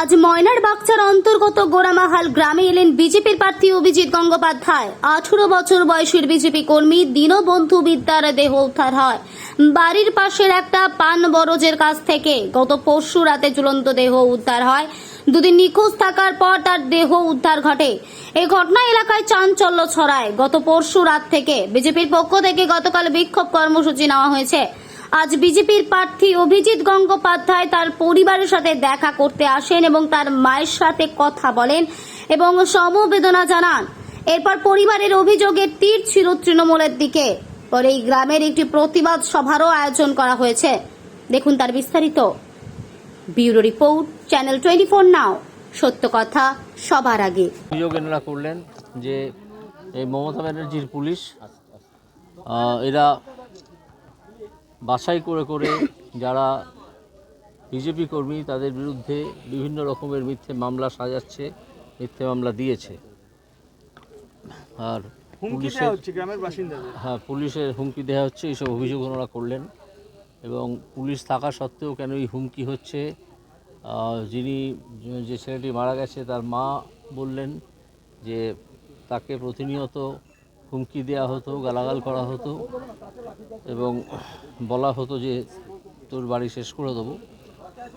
আজ ময়নার বাগচার অন্তর্গত গোড়ামাহাল গ্রামে এলেন বিজেপির প্রার্থী অভিজিৎ গঙ্গোপাধ্যায়। আঠারো বছর বয়সের বিজেপি কর্মী দীনবন্ধু বিদ্যার দেহ উদ্ধার হয়। বাড়ির পাশের একটা পান বরজের কাছ থেকে গত পরশু রাতে ঝুলন্ত দেহ উদ্ধার হয়। দুদিন নিখোঁজ থাকার পর তার দেহ উদ্ধার ঘটে। এই ঘটনা এলাকায় চাঞ্চল্য ছড়ায়। গত পরশু রাত থেকে বিজেপির পক্ষ থেকে গতকাল বিক্ষোভ কর্মসূচি নেওয়া হয়েছে। আজ বিজেপির প্রার্থী অভিজিৎ গঙ্গোপাধ্যায় তার পরিবারের সাথে দেখা করতে আসেন এবং তার মায়ের সাথে কথা বলেন এবং সমবেদনা জানান। এরপর পরিবারের অভিযোগের তীর ছিল তৃণমূলের দিকে। পরে এই গ্রামের একটি প্রতিবাদ সভারও আয়োজন করা হয়েছে। দেখুন তার বিস্তারিত। Bureau report, channel twenty four নাও। সত্য কথা সবার আগে। অভিযোগ এনারা করলেন যে এই মমতা ব্যানার্জির পুলিশ এরা বাছাই করে করে যারা বিজেপি কর্মী তাদের বিরুদ্ধে বিভিন্ন রকমের মিথ্যে মামলা সাজাচ্ছে মিথ্যে মামলা দিয়েছে। আর পুলিশের হ্যাঁ পুলিশের হুমকি দেওয়া হচ্ছে এইসব অভিযোগ ওনারা করলেন। এবং পুলিশ থাকা সত্ত্বেও কেন এই হুমকি হচ্ছে? যিনি যে ছেলেটি মারা গেছে তার মা বললেন যে তাকে প্রতিনিয়ত হুমকি দেওয়া হতো, গালাগাল করা হতো এবং বলা হতো যে তোর বাড়ি শেষ করে দেবো।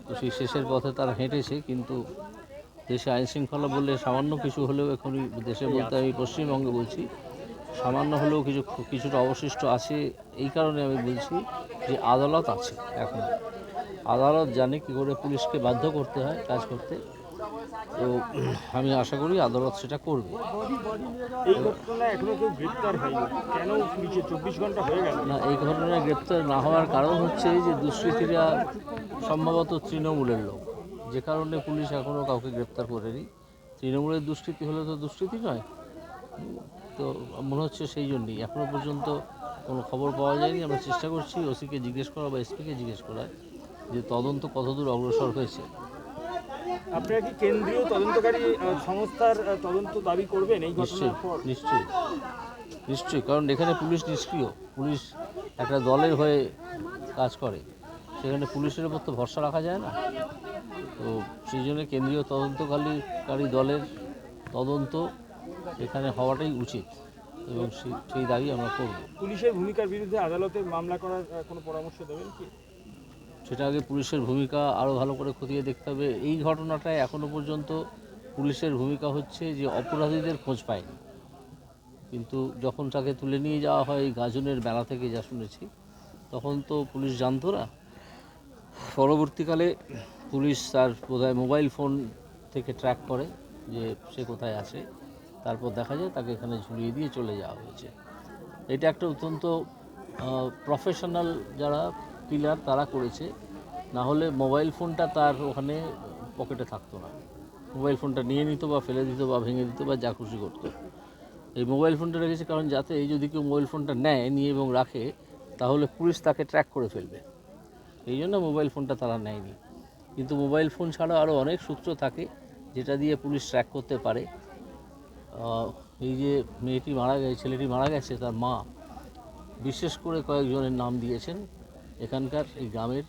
তো সেই শেষের পথে তারা হেঁটেছে, কিন্তু দেশে আইন শৃঙ্খলা বললে সামান্য কিছু হলেও এখনই দেশে বলতে আমি পশ্চিমবঙ্গে বলছি, সামান্য হলেও কিছু কিছুটা অবশিষ্ট আছে এই কারণে আমি বলছি যে আদালত আছে এখন। আদালত জানে কী করে পুলিশকে বাধ্য করতে হয় কাজ করতে। তো আমি আশা করি আদালত সেটা করবে। এই ঘটনায় এখনও কেউ গ্রেপ্তার হয়নি। কেন পুলিশে চব্বিশ ঘণ্টা হয়ে গেল। না এই ঘটনায় গ্রেপ্তার না হওয়ার কারণ হচ্ছে যে দুষ্কৃতীরা সম্ভবত তৃণমূলের লোক। যে কারণে পুলিশ এখনও কাউকে গ্রেপ্তার করেনি। তৃণমূলের দুষ্কৃতি হলে তো দুষ্কৃতি নয়। তো মনে হচ্ছে সেই জন্যই। এখনও পর্যন্ত কোনো খবর পাওয়া যায়নি। আমরা চেষ্টা করছি ওসিকে জিজ্ঞেস করা বা এসপিকে জিজ্ঞেস করা যে তদন্ত কতদূর অগ্রসর হয়েছে। আপনারা কি কেন্দ্রীয় তদন্তকারী সংস্থার তদন্ত দাবি করবেন এই ঘটনার পর? নিশ্চয়ই। নিশ্চয়ই কারণ এখানে পুলিশ নিষ্ক্রিয়। পুলিশ একটা দলের হয়ে কাজ করে। সেখানে পুলিশের উপর তো ভরসা রাখা যায় না। তো সেই জন্য কেন্দ্রীয় তদন্তকারী দলের তদন্ত এখানে হওয়াটাই উচিত। এবং সেই সেই দাবি আমরা করব। পুলিশের ভূমিকার বিরুদ্ধে আদালতে মামলা করার কোনো পরামর্শ দেবেন কি? সেটা আগে পুলিশের ভূমিকা আরও ভালো করে খতিয়ে দেখতে হবে। এই ঘটনাটায় এখনও পর্যন্ত পুলিশের ভূমিকা হচ্ছে যে অপরাধীদের খোঁজ পায়নি। কিন্তু যখন তাকে তুলে নিয়ে যাওয়া হয় এই গাজনের মেলা থেকে যা শুনেছি, তখন তো পুলিশ জানতো না। পরবর্তীকালে পুলিশ তার বোধহয় মোবাইল ফোন থেকে ট্র্যাক করে যে সে কোথায় আছে। তারপর দেখা যায় তাকে এখানে ঝুলিয়ে দিয়ে চলে যাওয়া হয়েছে। এটা একটা অত্যন্ত প্রফেশনাল যারা কিলার তারা করেছে না হলে মোবাইল ফোনটা তার ওখানে পকেটে থাকতো না। মোবাইল ফোনটা নিয়ে নিত বা ফেলে দিত বা ভেঙে দিত বা যা খুশি করতো। এই মোবাইল ফোনটা রেখেছে কারণ যাতে এই যদি কেউ মোবাইল ফোনটা নেয়, নিয়ে এবং রাখে, তাহলে পুলিশ তাকে ট্র্যাক করে ফেলবে। এই জন্য মোবাইল ফোনটা তারা নেয়নি। কিন্তু মোবাইল ফোন ছাড়া আরও অনেক সূত্র থাকে, যেটা দিয়ে পুলিশ ট্র্যাক করতে পারে। এই যে মেয়েটি মারা গেছে, ছেলেটি মারা গেছে, তার মা। বিশেষ করে কয়েকজনের নাম দিয়েছেন। এখানকার এই গ্রামের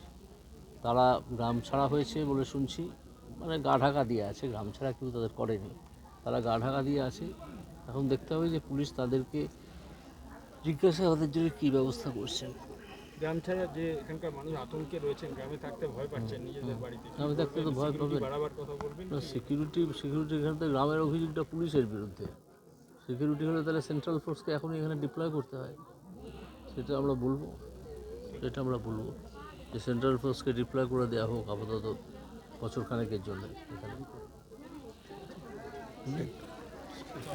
তারা গ্রাম ছাড়া হয়েছে বলে শুনছি। মানে গা ঢাকা দিয়ে আছে গ্রাম ছাড়া কেউ তাদের করেনি। তারা গা ঢাকা দিয়ে আছে। এখন দেখতে হবে যে পুলিশ তাদেরকে জিজ্ঞাসাবাদের জন্য কী ব্যবস্থা করছেন গ্রাম ছাড়া যে এখানকার মানুষ আতঙ্কে রয়েছেন গ্রামে থাকতে ভয় পাচ্ছেন নিজেদের বাড়িতে। গ্রামে থাকতে তো ভয় পাবেন। বাড়াবার কথা বলবেন না সিকিউরিটি সিকিউরিটি এখানে তো গ্রামের অভিযোগটা পুলিশের বিরুদ্ধে। সিকিউরিটি হলে তাহলে সেন্ট্রাল ফোর্সকে এখনই এখানে ডিপ্লয় করতে হয়। সেটা আমরা বলব। সেটা আমরা বলব যে সেন্ট্রাল ফোর্সকে রিপ্লাই করে দেওয়া হোক আপাতত বছর খানেকের জন্য এখানে।